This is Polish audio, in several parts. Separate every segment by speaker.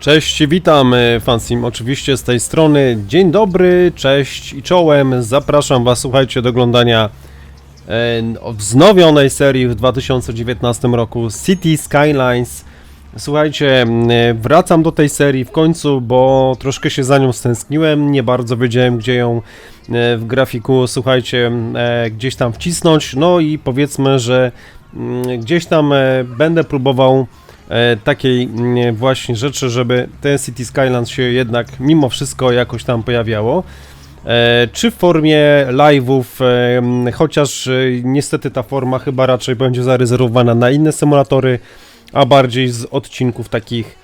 Speaker 1: Cześć, witam e, Fansim, oczywiście z tej strony. Dzień dobry, cześć i czołem. Zapraszam Was, słuchajcie, do oglądania e, wznowionej serii w 2019 roku City Skylines. Słuchajcie, e, wracam do tej serii w końcu, bo troszkę się za nią stęskniłem. Nie bardzo wiedziałem, gdzie ją w grafiku, słuchajcie, gdzieś tam wcisnąć. No i powiedzmy, że gdzieś tam będę próbował takiej mm, właśnie rzeczy, żeby ten City Skylines się jednak mimo wszystko jakoś tam pojawiało. E, czy w formie live'ów, e, chociaż e, niestety ta forma chyba raczej będzie zarezerwowana na inne symulatory, a bardziej z odcinków takich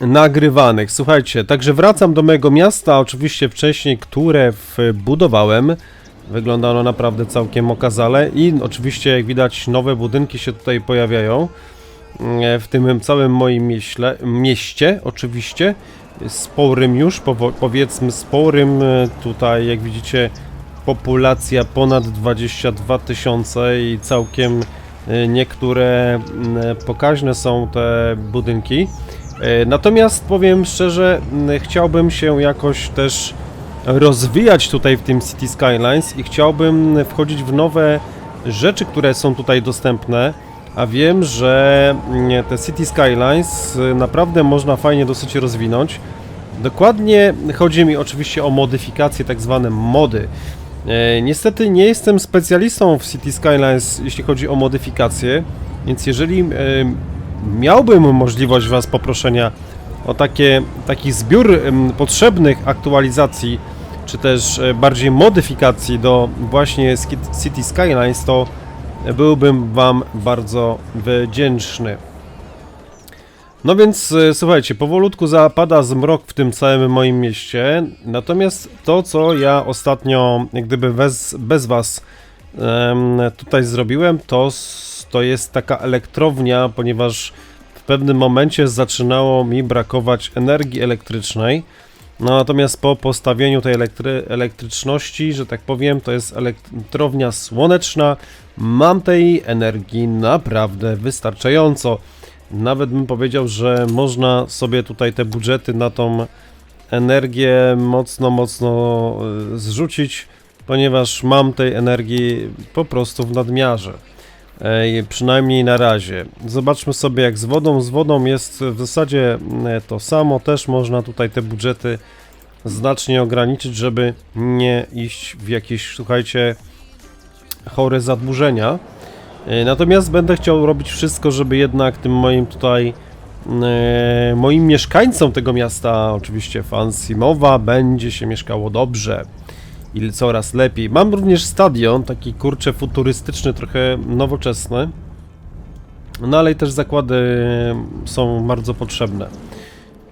Speaker 1: nagrywanych. Słuchajcie, także wracam do mojego miasta, oczywiście wcześniej, które wbudowałem. Wygląda ono naprawdę całkiem okazale i oczywiście jak widać nowe budynki się tutaj pojawiają e, w tym całym moim mieśle, mieście oczywiście. Sporym już, powiedzmy sporym e, tutaj jak widzicie populacja ponad 22 tysiące i całkiem e, niektóre pokaźne są te budynki. E, natomiast powiem szczerze chciałbym się jakoś też rozwijać tutaj w tym City Skylines i chciałbym wchodzić w nowe rzeczy, które są tutaj dostępne, a wiem, że mm, te City Skylines y, naprawdę można fajnie dosyć rozwinąć. Dokładnie chodzi mi oczywiście o modyfikacje, tak zwane mody. E, niestety nie jestem specjalistą w City Skylines, jeśli chodzi o modyfikacje, więc jeżeli miałbym możliwość Was poproszenia o takie, taki zbiór potrzebnych aktualizacji, czy też e, bardziej modyfikacji do właśnie City Skylines, to byłbym Wam bardzo wdzięczny. No więc e, słuchajcie, powolutku zapada zmrok w tym całym moim mieście. Natomiast to, co ja ostatnio, jak gdyby bez, bez Was tutaj zrobiłem, to, to jest taka elektrownia, ponieważ w pewnym momencie zaczynało mi brakować energii elektrycznej. No, natomiast po postawieniu tej elektry elektryczności, że tak powiem, to jest elektrownia słoneczna, mam tej energii naprawdę wystarczająco. Nawet bym powiedział, że można sobie tutaj te budżety na tą energię mocno, mocno y, zrzucić, ponieważ mam tej energii po prostu w nadmiarze. Ej, przynajmniej na razie. Zobaczmy sobie jak z wodą. Z wodą jest w zasadzie e, to samo. Też można tutaj te budżety znacznie ograniczyć, żeby nie iść w jakieś, słuchajcie, chore zadłużenia. E, Natomiast będę chciał robić wszystko, żeby jednak tym moim tutaj e, moim mieszkańcom tego miasta, oczywiście Fansimowa, będzie się mieszkało dobrze i coraz lepiej. Mam również stadion, taki kurczę futurystyczny, trochę nowoczesny. No ale też zakłady są bardzo potrzebne.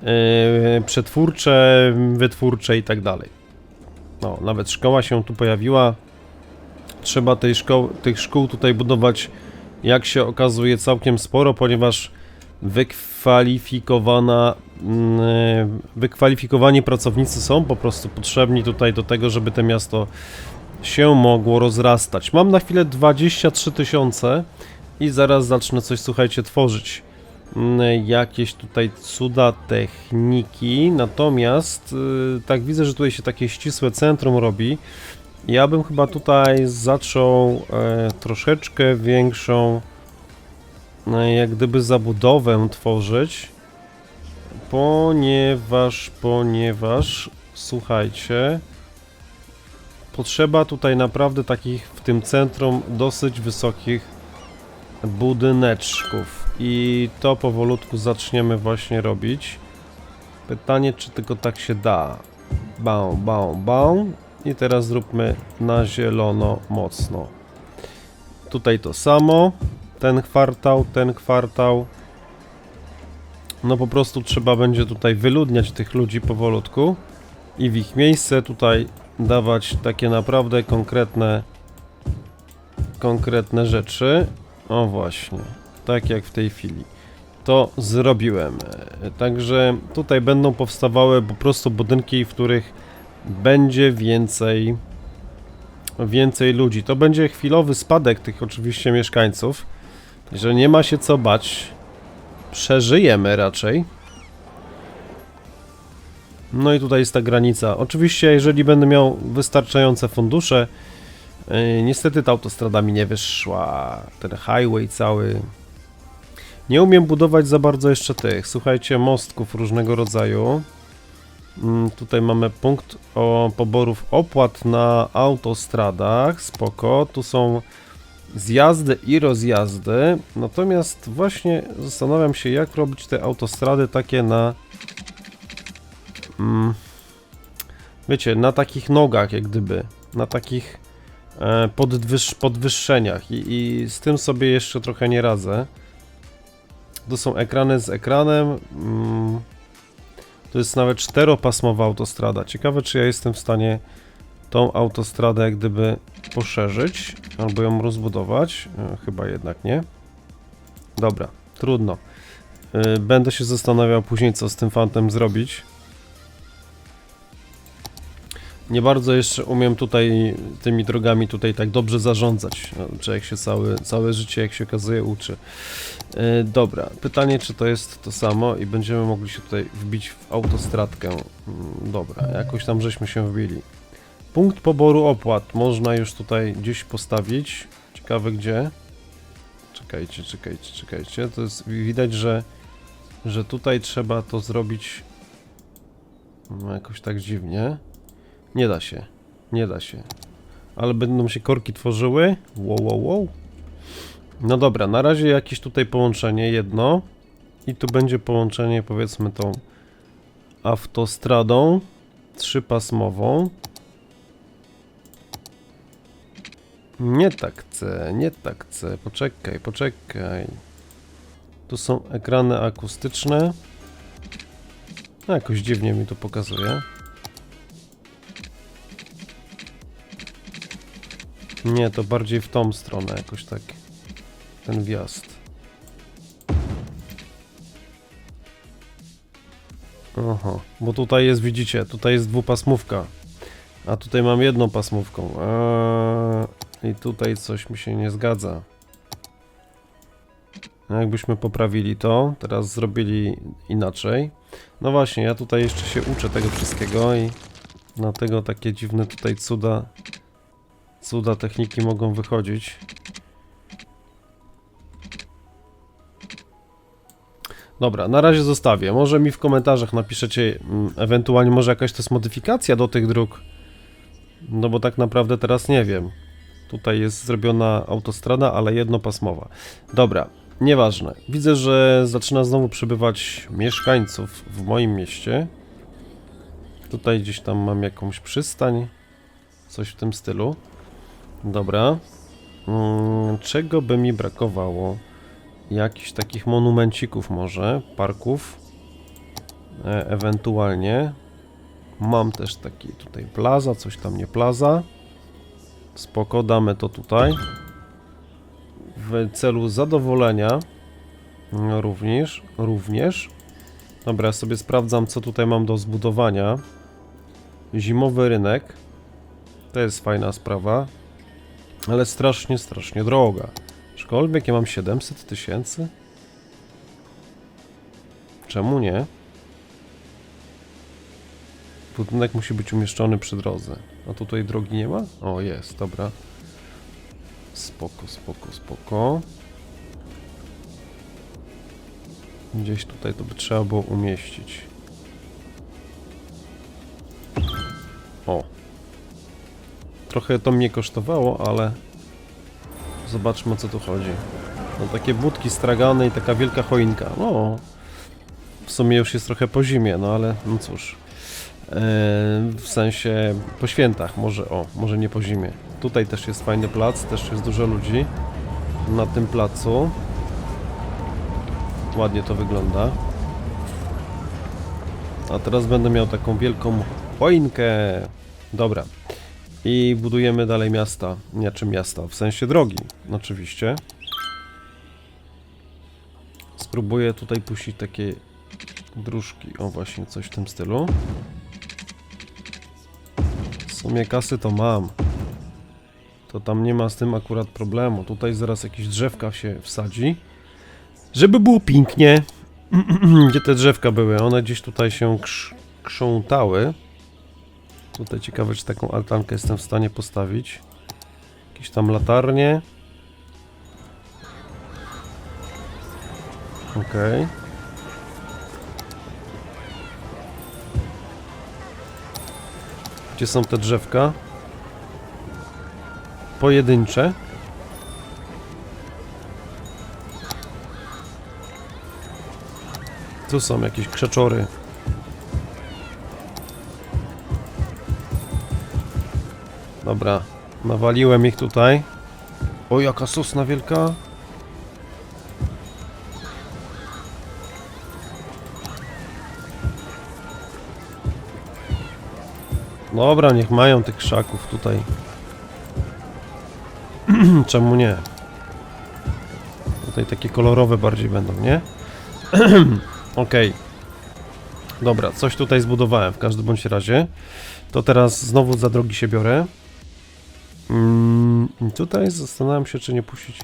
Speaker 1: Yy, przetwórcze, wytwórcze i tak dalej. No, nawet szkoła się tu pojawiła. Trzeba tej szkoł, tych szkół tutaj budować, jak się okazuje, całkiem sporo, ponieważ wykwalifikowana, wykwalifikowani pracownicy są po prostu potrzebni tutaj do tego, żeby to miasto się mogło rozrastać. Mam na chwilę 23 tysiące i zaraz zacznę coś, słuchajcie, tworzyć. Mm, Jakieś tutaj cuda techniki, natomiast yy, tak widzę, że tutaj się takie ścisłe centrum robi. Ja bym chyba tutaj zaczął e, troszeczkę większą e, jak gdyby zabudowę tworzyć, ponieważ, ponieważ, słuchajcie, potrzeba tutaj naprawdę takich w tym centrum dosyć wysokich budyneczków i to powolutku zaczniemy właśnie robić. Pytanie, czy tylko tak się da. Bał, bał, bał. I teraz zróbmy na zielono mocno. Tutaj to samo. Ten kwartał, ten kwartał. No po prostu trzeba będzie tutaj wyludniać tych ludzi powolutku i w ich miejsce tutaj dawać takie naprawdę konkretne konkretne rzeczy. O właśnie, tak jak w tej chwili. To zrobiłem. Także tutaj będą powstawały po prostu budynki, w których będzie więcej więcej ludzi. To będzie chwilowy spadek tych oczywiście mieszkańców, że nie ma się co bać. Przeżyjemy raczej. No i tutaj jest ta granica. Oczywiście, jeżeli będę miał wystarczające fundusze, yy, niestety ta autostrada mi nie wyszła. Ten highway cały. Nie umiem budować za bardzo jeszcze tych, słuchajcie, mostków różnego rodzaju. Mm, Tutaj mamy punkt o poborów opłat na autostradach, spoko. Tu są zjazdy i rozjazdy. Natomiast właśnie zastanawiam się, jak robić te autostrady takie na. Mm, wiecie, na takich nogach, jak gdyby. Na takich e, podwyż, podwyższeniach. I, I z tym sobie jeszcze trochę nie radzę. Tu są ekrany z ekranem. Mm, to jest nawet czteropasmowa autostrada. Ciekawe, czy ja jestem w stanie tą autostradę jak gdyby poszerzyć albo ją rozbudować. E, Chyba jednak nie. Dobra, trudno. E, Będę się zastanawiał później, co z tym fantem zrobić. Nie bardzo jeszcze umiem tutaj tymi drogami tutaj tak dobrze zarządzać. E, jak się całe, całe życie, jak się okazuje, uczy. Dobra, pytanie, czy to jest to samo i będziemy mogli się tutaj wbić w autostradkę. Mm, Dobra, jakoś tam żeśmy się wbili. Punkt poboru opłat można już tutaj gdzieś postawić. Ciekawe gdzie. Czekajcie, czekajcie, czekajcie. To jest widać, że, że tutaj trzeba to zrobić no, jakoś tak dziwnie. Nie da się. Nie da się. Ale będą się korki tworzyły. Wow, wow, wow. No dobra, na razie jakieś tutaj połączenie jedno. I tu będzie połączenie powiedzmy tą autostradą trzypasmową. Nie tak chcę, nie tak chcę. Poczekaj, poczekaj. Tu są ekrany akustyczne. No, jakoś dziwnie mi to pokazuje. Nie, to bardziej w tą stronę, jakoś tak. Ten wjazd. Oho, bo tutaj jest, widzicie, tutaj jest dwupasmówka. A tutaj mam jedną pasmówką. Eee, I tutaj coś mi się nie zgadza. Jakbyśmy poprawili to, teraz zrobili inaczej. No właśnie, ja tutaj jeszcze się uczę tego wszystkiego i dlatego takie dziwne tutaj cuda, cuda techniki mogą wychodzić. Dobra, na razie zostawię. Może mi w komentarzach napiszecie, mm, ewentualnie może jakaś to jest modyfikacja do tych dróg. No bo tak naprawdę teraz nie wiem. Tutaj jest zrobiona autostrada, ale jednopasmowa. Dobra, nieważne. Widzę, że zaczyna znowu przybywać mieszkańców w moim mieście. Tutaj gdzieś tam mam jakąś przystań. Coś w tym stylu. Dobra. Mm, czego by mi brakowało? Jakichś takich monumencików może, parków. E, ewentualnie. Mam też taki tutaj plaza, coś tam nie plaza. Spoko, damy to tutaj. W celu zadowolenia również, również. Dobra, ja sobie sprawdzam, co tutaj mam do zbudowania. Zimowy rynek. To jest fajna sprawa. Ale strasznie, strasznie droga. Aczkolwiek ja mam 700 tysięcy. Czemu nie? Budynek musi być umieszczony przy drodze. A tutaj drogi nie ma? O, jest, dobra. Spoko, spoko, spoko. Gdzieś tutaj to by trzeba było umieścić. O. Trochę to mnie kosztowało, ale zobaczmy o co tu chodzi. No takie budki stragane i taka wielka choinka. No. W sumie już jest trochę po zimie, no ale no cóż. Eee, w sensie po świętach, może o, może nie po zimie. Tutaj też jest fajny plac, też jest dużo ludzi na tym placu. Ładnie to wygląda. A teraz będę miał taką wielką choinkę. Dobra. I budujemy dalej miasta. Nie, czy miasta, w sensie drogi, oczywiście. Spróbuję tutaj puścić takie dróżki. O, właśnie coś w tym stylu. Sumie kasy to mam. To tam nie ma z tym akurat problemu. Tutaj zaraz jakieś drzewka się wsadzi. Żeby było pięknie. Gdzie te drzewka były? One gdzieś tutaj się krz... krzątały. Tutaj ciekawe, czy taką altankę jestem w stanie postawić. Jakieś tam latarnie. Okej. Gdzie są te drzewka? Pojedyncze. Tu są jakieś krzeczory. Dobra, nawaliłem ich tutaj. O, jaka sosna wielka. Dobra, niech mają tych krzaków tutaj. Czemu nie? Tutaj takie kolorowe bardziej będą, nie? Okej. Dobra, coś tutaj zbudowałem w każdym bądź razie. To teraz znowu za drogi się biorę. Mm, tutaj zastanawiam się, czy nie puścić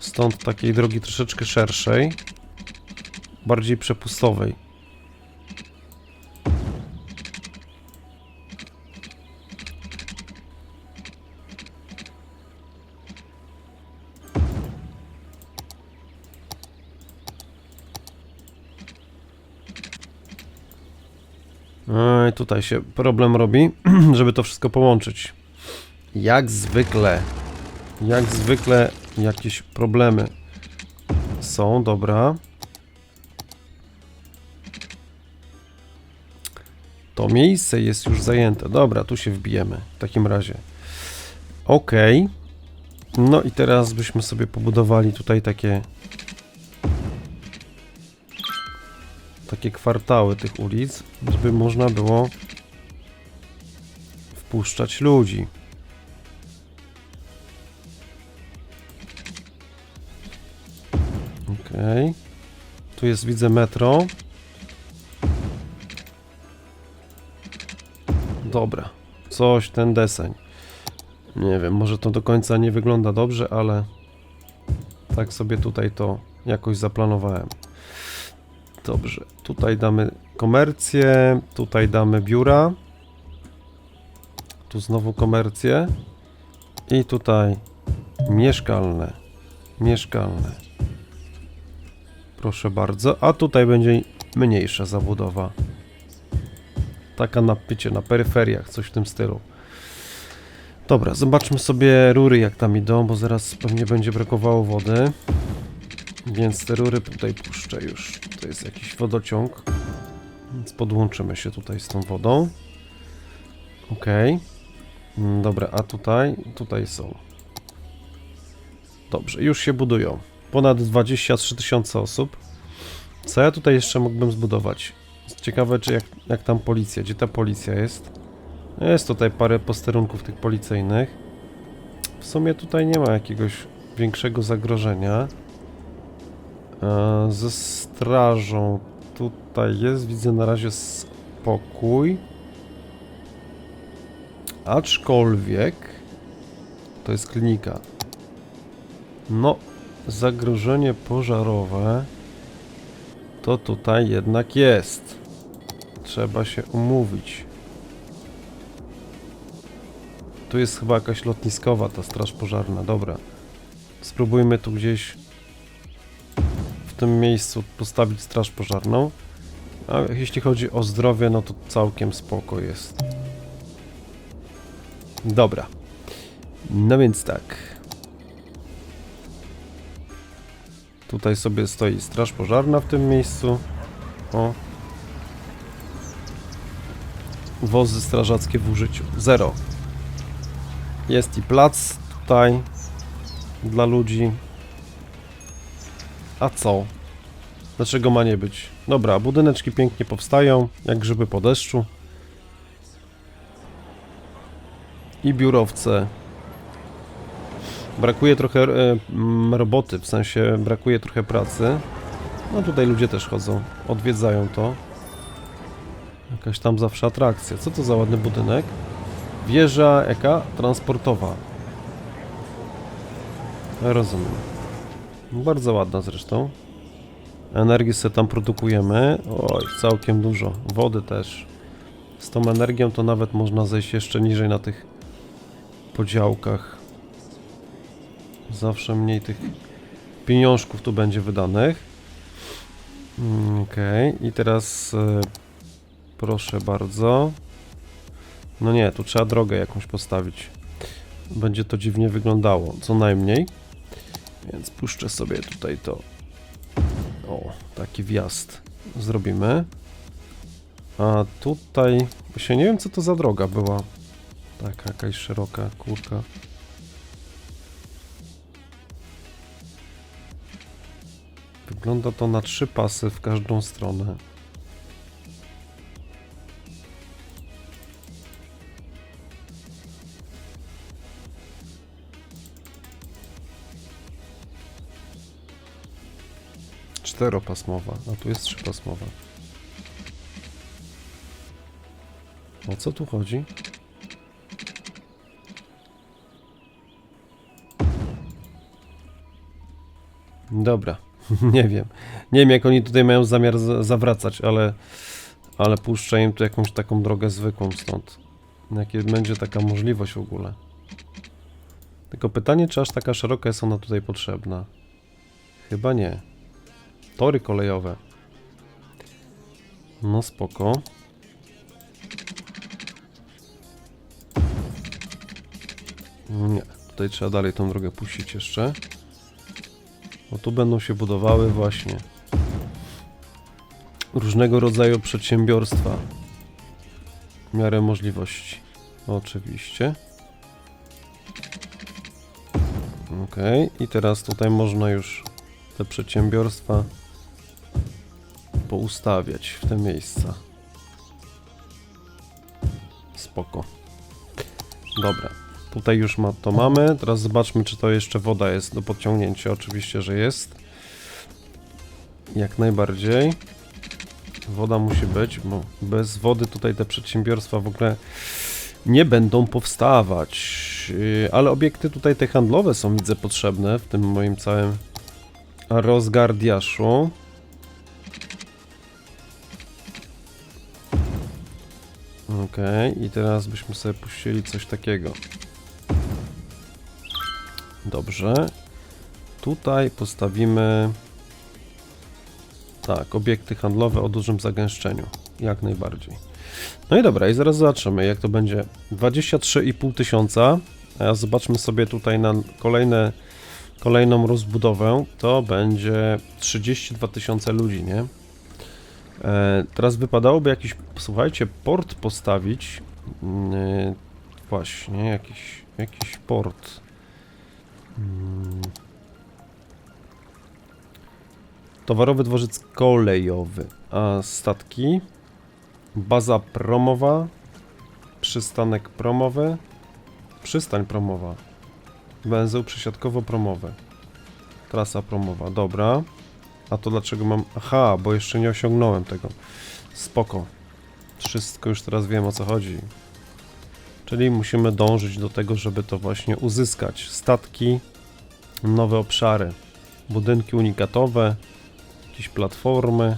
Speaker 1: stąd takiej drogi troszeczkę szerszej. Bardziej przepustowej. Tutaj się problem robi, żeby to wszystko połączyć. Jak zwykle. Jak zwykle jakieś problemy są, dobra. To miejsce jest już zajęte. Dobra, tu się wbijemy w takim razie. Ok. No i teraz byśmy sobie pobudowali tutaj takie takie kwartały tych ulic, żeby można było wpuszczać ludzi. Okej. Tu jest, widzę, metro. Dobra. Coś, ten deseń. Nie wiem, może to do końca nie wygląda dobrze, ale tak sobie tutaj to jakoś zaplanowałem. Dobrze, tutaj damy komercję, tutaj damy biura. Tu znowu komercję. I tutaj mieszkalne. Mieszkalne. Proszę bardzo. A tutaj będzie mniejsza zabudowa. Taka na pycie, na peryferiach, coś w tym stylu. Dobra, zobaczmy sobie rury jak tam idą, bo zaraz pewnie będzie brakowało wody. Więc te rury tutaj puszczę już. To jest jakiś wodociąg. Więc podłączymy się tutaj z tą wodą. Ok. Mm, Dobra, a tutaj? Tutaj są. Dobrze, już się budują. Ponad 23 tysiące osób. Co ja tutaj jeszcze mógłbym zbudować? Ciekawe, czy jak, jak tam policja, gdzie ta policja jest? Jest tutaj parę posterunków tych policyjnych. W sumie tutaj nie ma jakiegoś większego zagrożenia. E, Ze strażą tutaj jest, widzę na razie spokój. Aczkolwiek to jest klinika. No, zagrożenie pożarowe to tutaj jednak jest. Trzeba się umówić. Tu jest chyba jakaś lotniskowa ta straż pożarna. Dobra. Spróbujmy tu gdzieś tym miejscu postawić straż pożarną. A jeśli chodzi o zdrowie, no to całkiem spoko jest. Dobra. No więc tak. Tutaj sobie stoi straż pożarna w tym miejscu. O. Wozy strażackie w użyciu. Zero. Jest i plac tutaj dla ludzi. A co? Dlaczego ma nie być? Dobra, budyneczki pięknie powstają, jak grzyby po deszczu. I biurowce. Brakuje trochę e, roboty, w sensie brakuje trochę pracy. No tutaj ludzie też chodzą, odwiedzają to. Jakaś tam zawsze atrakcja. Co to za ładny budynek? Wieża eka transportowa. Rozumiem. Bardzo ładna zresztą. Energii sobie tam produkujemy. Oj, całkiem dużo. Wody też. Z tą energią to nawet można zejść jeszcze niżej na tych podziałkach. Zawsze mniej tych pieniążków tu będzie wydanych. Mm, Okej, i teraz e, proszę bardzo. No nie, tu trzeba drogę jakąś postawić. Będzie to dziwnie wyglądało, co najmniej. Więc puszczę sobie tutaj to. O, taki wjazd zrobimy. A tutaj, właśnie nie wiem co to za droga była. Taka jakaś szeroka kurka. Wygląda to na trzy pasy w każdą stronę. Czteropasmowa, a tu jest trzypasmowa. O co tu chodzi? Dobra, nie wiem. Nie wiem jak oni tutaj mają zamiar za- zawracać, ale ale puszczę im tu jakąś taką drogę zwykłą stąd. Jakie będzie taka możliwość w ogóle. Tylko pytanie, czy aż taka szeroka jest ona tutaj potrzebna? Chyba nie. Tory kolejowe. No spoko. Nie, tutaj trzeba dalej tą drogę puścić jeszcze. Bo tu będą się budowały właśnie różnego rodzaju przedsiębiorstwa. W miarę możliwości. Oczywiście. Ok, i teraz tutaj można już te przedsiębiorstwa poustawiać w te miejsca. Spoko. Dobra, tutaj już ma, to mamy. Teraz zobaczmy, czy to jeszcze woda jest do podciągnięcia. Oczywiście, że jest. Jak najbardziej. Woda musi być, bo bez wody tutaj te przedsiębiorstwa w ogóle nie będą powstawać. Yy, Ale obiekty tutaj te handlowe są widzę potrzebne w tym moim całym rozgardiaszu. Okej, i teraz byśmy sobie puścili coś takiego. Dobrze. Tutaj postawimy tak, obiekty handlowe o dużym zagęszczeniu. Jak najbardziej. No i dobra, i zaraz zobaczymy, jak to będzie. 23,5 tysiąca. A zobaczmy sobie tutaj na kolejne, kolejną rozbudowę. To będzie 32 tysiące ludzi, nie? E, teraz wypadałoby jakiś, słuchajcie, port postawić. Mm, właśnie, jakiś, jakiś port. Mm. Towarowy dworzec kolejowy. A statki. Baza promowa. Przystanek promowy. Przystań promowa. Węzeł przesiadkowo-promowy. Trasa promowa, dobra. A to dlaczego mam... Aha, bo jeszcze nie osiągnąłem tego. Spoko. Wszystko już teraz wiem o co chodzi. Czyli musimy dążyć do tego, żeby to właśnie uzyskać. Statki, nowe obszary, budynki unikatowe, jakieś platformy.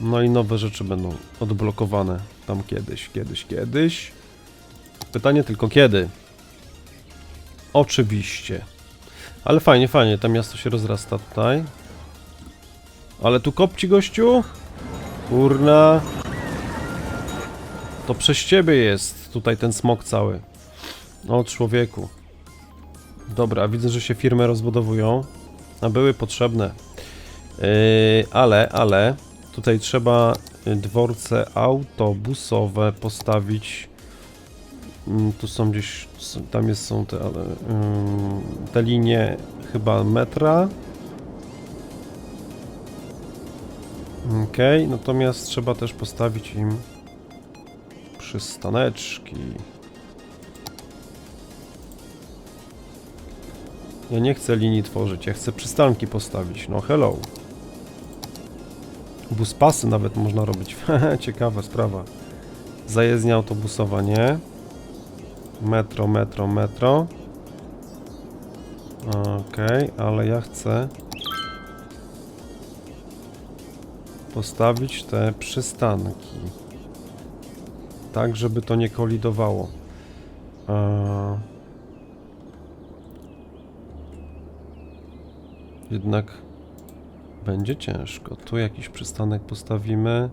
Speaker 1: No i nowe rzeczy będą odblokowane tam kiedyś, kiedyś, kiedyś. Pytanie tylko kiedy? Oczywiście. Ale fajnie, fajnie, to miasto się rozrasta tutaj. Ale tu kopci gościu? Kurna. To przez ciebie jest tutaj ten smok cały. O człowieku. Dobra, widzę, że się firmy rozbudowują. A były potrzebne. Yy, ale, ale tutaj trzeba dworce autobusowe postawić. Mm, Tu są gdzieś, tam jest, są te, ale, te linie chyba metra. Okej, natomiast trzeba też postawić im przystaneczki. Ja nie chcę linii tworzyć, ja chcę przystanki postawić. No hello. Buspasy nawet można robić. Ciekawa sprawa. Zajezdnia autobusowa, nie? Metro, metro, metro. Okej, ale ja chcę postawić te przystanki. Tak, żeby to nie kolidowało. Eee... Jednak będzie ciężko. Tu jakiś przystanek postawimy.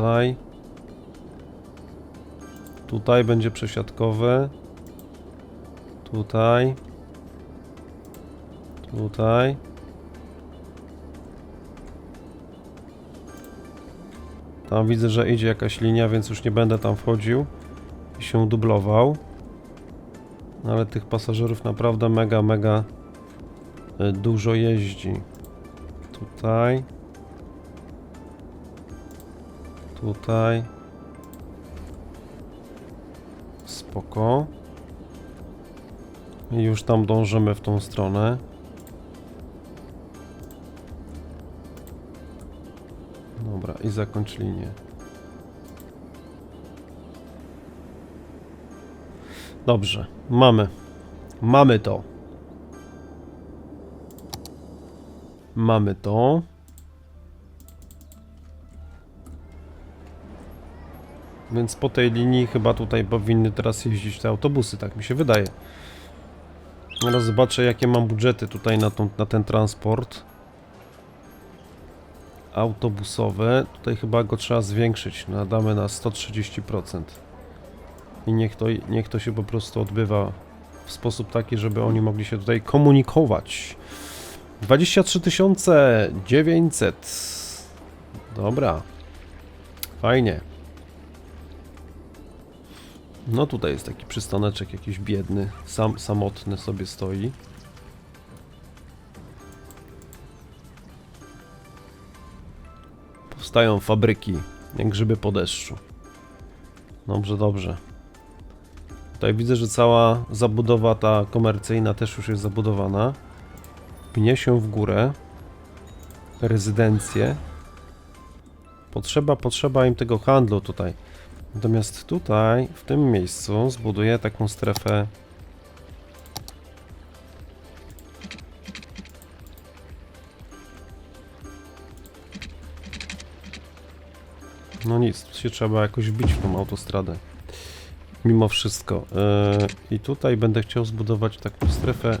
Speaker 1: Tutaj. Tutaj będzie przesiadkowy. Tutaj. Tutaj. Tam widzę, że idzie jakaś linia, więc już nie będę tam wchodził i się dublował. No Ale tych pasażerów naprawdę mega, mega y, dużo jeździ. Tutaj. Tutaj. Spoko. I już tam dążymy w tą stronę. Dobra, i zakończ linię. Dobrze, mamy. Mamy to. Mamy to. Więc po tej linii chyba tutaj powinny teraz jeździć te autobusy, tak mi się wydaje. Teraz zobaczę jakie mam budżety tutaj na, tą, na ten transport. Autobusowe. Tutaj chyba go trzeba zwiększyć. Nadamy na 130%. I niech to, niech to się po prostu odbywa w sposób taki, żeby oni mogli się tutaj komunikować. 23 900. Dobra. Fajnie. No tutaj jest taki przystaneczek jakiś biedny, sam, samotny sobie stoi. Powstają fabryki, jak grzyby po deszczu. Dobrze, dobrze. Tutaj widzę, że cała zabudowa ta komercyjna też już jest zabudowana. Pnie się w górę. Rezydencje. Potrzeba, potrzeba im tego handlu tutaj. Natomiast tutaj, w tym miejscu, zbuduję taką strefę. No nic, tu się trzeba jakoś wbić w tą autostradę. Mimo wszystko. Yy, I tutaj będę chciał zbudować taką strefę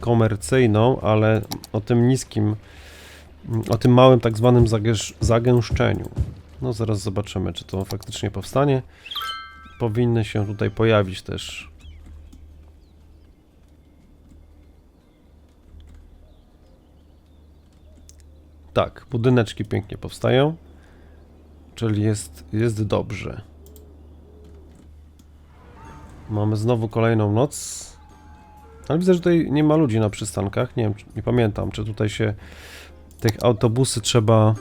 Speaker 1: komercyjną, ale o tym niskim, o tym małym tak zwanym zagęsz- zagęszczeniu. No zaraz zobaczymy, czy to faktycznie powstanie. Powinny się tutaj pojawić też. Tak, budyneczki pięknie powstają. Czyli jest, jest dobrze. Mamy znowu kolejną noc. Ale widzę, że tutaj nie ma ludzi na przystankach. Nie wiem, nie pamiętam, czy tutaj się tych autobusy trzeba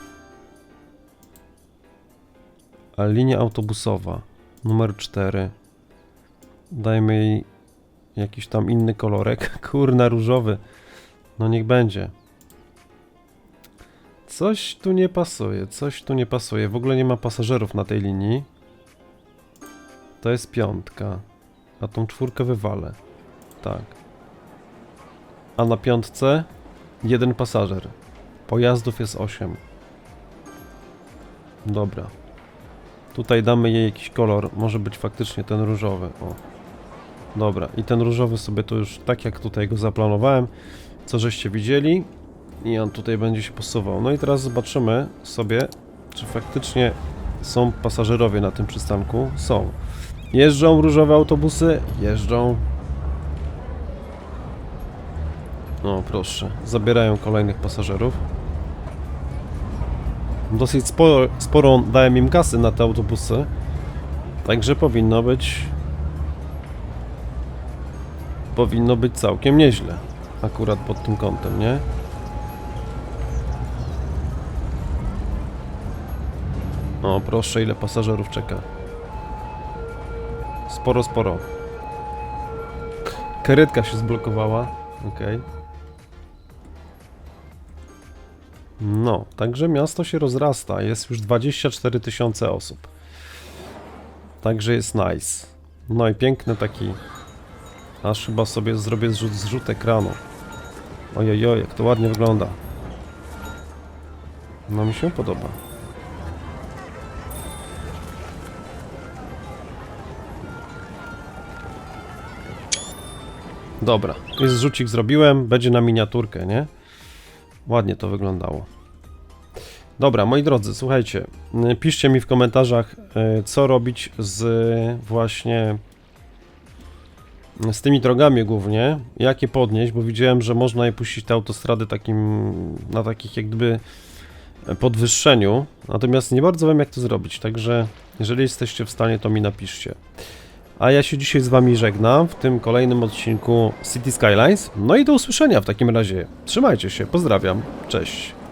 Speaker 1: linia autobusowa numer 4. Dajmy jej jakiś tam inny kolorek. Kurna, różowy. No niech będzie. Coś tu nie pasuje, coś tu nie pasuje. W ogóle nie ma pasażerów na tej linii. To jest piątka. A tą czwórkę wywalę. Tak. A na piątce jeden pasażer. Pojazdów jest 8. Dobra. Tutaj damy jej jakiś kolor. Może być faktycznie ten różowy. O. Dobra. I ten różowy sobie to już tak jak tutaj go zaplanowałem. Co żeście widzieli. I on tutaj będzie się posuwał. No i teraz zobaczymy sobie, czy faktycznie są pasażerowie na tym przystanku. Są. Jeżdżą różowe autobusy? Jeżdżą. No proszę. Zabierają kolejnych pasażerów. Dosyć sporo, sporą dałem im kasy na te autobusy. Także powinno być. Powinno być całkiem nieźle. Akurat pod tym kątem, nie? O, proszę, ile pasażerów czeka. Sporo, sporo. Karetka się zblokowała. Okej. No, także miasto się rozrasta. Jest już 24 tysiące osób. Także jest nice. No i piękny taki Aż chyba sobie zrobię zrzut, zrzut ekranu. Ojojoj, jak to ładnie wygląda. No mi się podoba. Dobra, jest zrzucik zrobiłem, będzie na miniaturkę, nie? Ładnie to wyglądało. Dobra, moi drodzy, słuchajcie, y, piszcie mi w komentarzach, y, co robić z właśnie z tymi drogami głównie, jak je podnieść, bo widziałem, że można je puścić te autostrady takim, na takich jak gdyby podwyższeniu, natomiast nie bardzo wiem jak to zrobić, także jeżeli jesteście w stanie, to mi napiszcie. A ja się dzisiaj z wami żegnam w tym kolejnym odcinku City Skylines, no i do usłyszenia w takim razie. Trzymajcie się, pozdrawiam, cześć.